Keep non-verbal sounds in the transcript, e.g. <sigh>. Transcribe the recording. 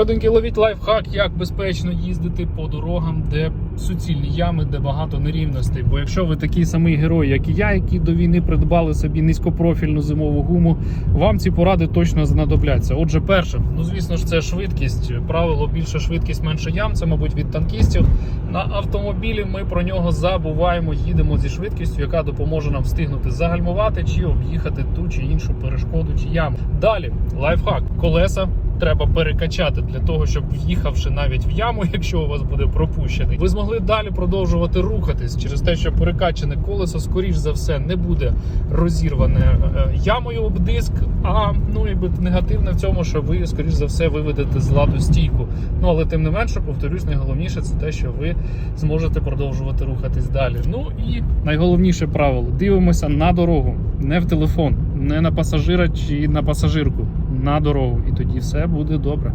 Люденьки, ловіть лайфхак, як безпечно їздити по дорогам, де суцільні ями, де багато нерівностей. Бо якщо ви такий самий герой, як і я, які до війни придбали собі низькопрофільну зимову гуму, вам ці поради точно знадобляться. Отже, перше, ну звісно ж, це швидкість. Правило більше швидкість, менше ям. Це, мабуть, від танкістів. На автомобілі ми про нього забуваємо. Їдемо зі швидкістю, яка допоможе нам встигнути загальмувати чи об'їхати ту чи іншу перешкоду чи яму. Далі лайфхак, колеса. Треба перекачати для того, щоб в'їхавши навіть в яму, <laughs> якщо у вас буде пропущений, ви змогли далі продовжувати рухатись через те, що перекачане колесо, скоріш за все, не буде розірване е, ямою об диск. А ну якби негативне в цьому, що ви скоріш за все виведете з ладу стійку. Ну але тим не менше, повторюсь, найголовніше це те, що ви зможете продовжувати рухатись далі. Ну і найголовніше правило: дивимося на дорогу, не в телефон, не на пасажира чи на пасажирку, на дорогу, і тоді все буде добре.